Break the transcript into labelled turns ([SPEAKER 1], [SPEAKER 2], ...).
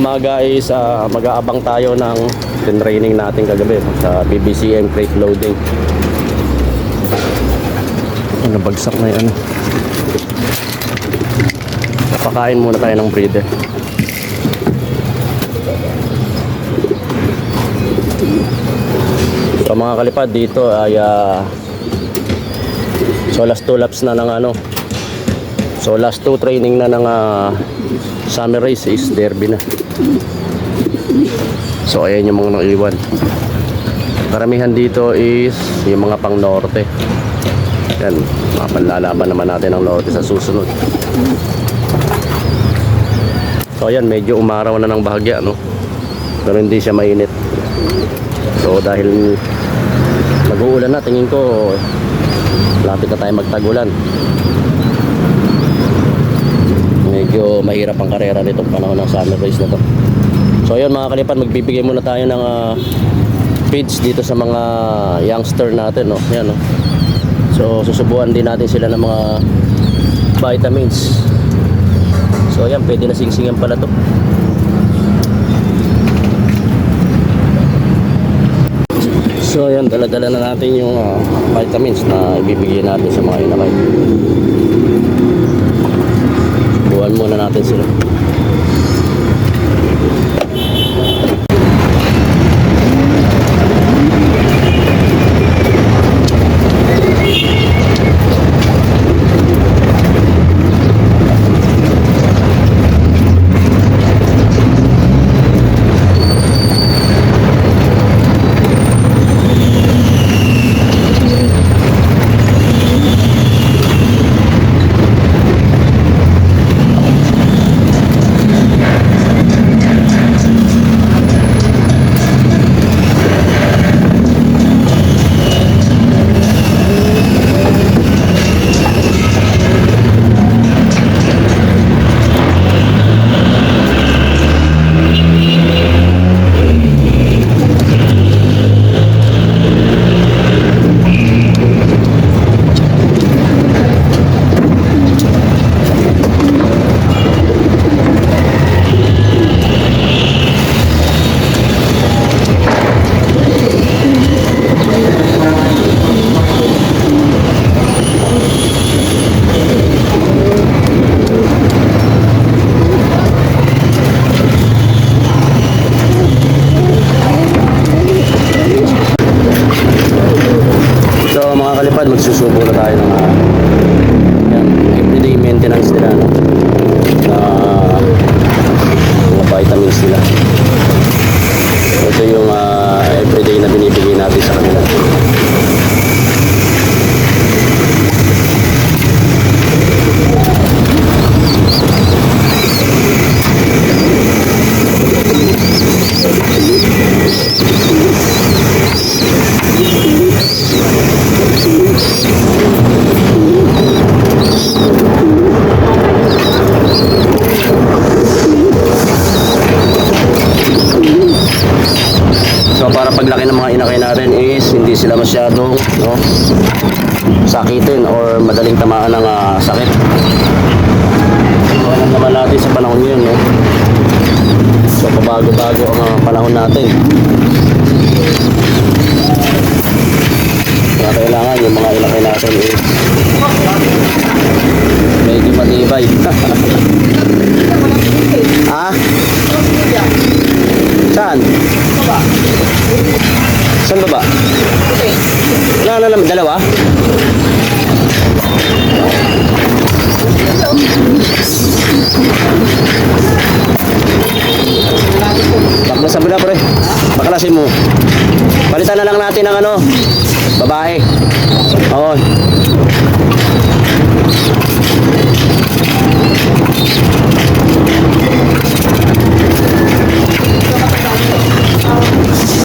[SPEAKER 1] umaga is ah, mag-aabang tayo ng training natin kagabi sa BBCM crate loading. Ano, bagsak na yan. Pakain muna tayo ng breeder. So mga kalipad dito ay ah, so last two laps na ng ano so last two training na ng ah, summer race is derby na so ayan yung mga naiwan. Karamihan dito is yung mga pang norte. Yan mga panlalaban naman natin ng norte sa susunod. So ayan medyo umaraw na ng bahagya no? Pero hindi siya mainit. So dahil mag-uulan na tingin ko lapit na tayo magtagulan medyo mahirap ang karera nitong panahon ng summer race na to. So ayun mga kalipan magbibigay muna tayo ng ah, feeds dito sa mga youngster natin no? Yan no? So susubuan din natin sila ng mga vitamins. So ayan pwede na singsingan pala to. So ayan, dala-dala na natin yung ah, vitamins na ibibigay natin sa mga inakay. Sila. Magsusubo na tayo ng uh, yan, everyday maintenance nila no? Para paglaki ng mga inakay natin is hindi sila masyadong no, sakitin or madaling tamaan ng ah, sakit. So alam naman natin sa panahon yun, no? So pabago-bago ang ah, panahon natin. Kaya kailangan yung mga inakay natin is medyo matibay. ah? Saan? Saan baba? Na, na, na, dalawa? Baklasan mo na pre. Baklasin mo. Palitan na lang natin ng ano, babae. Oo.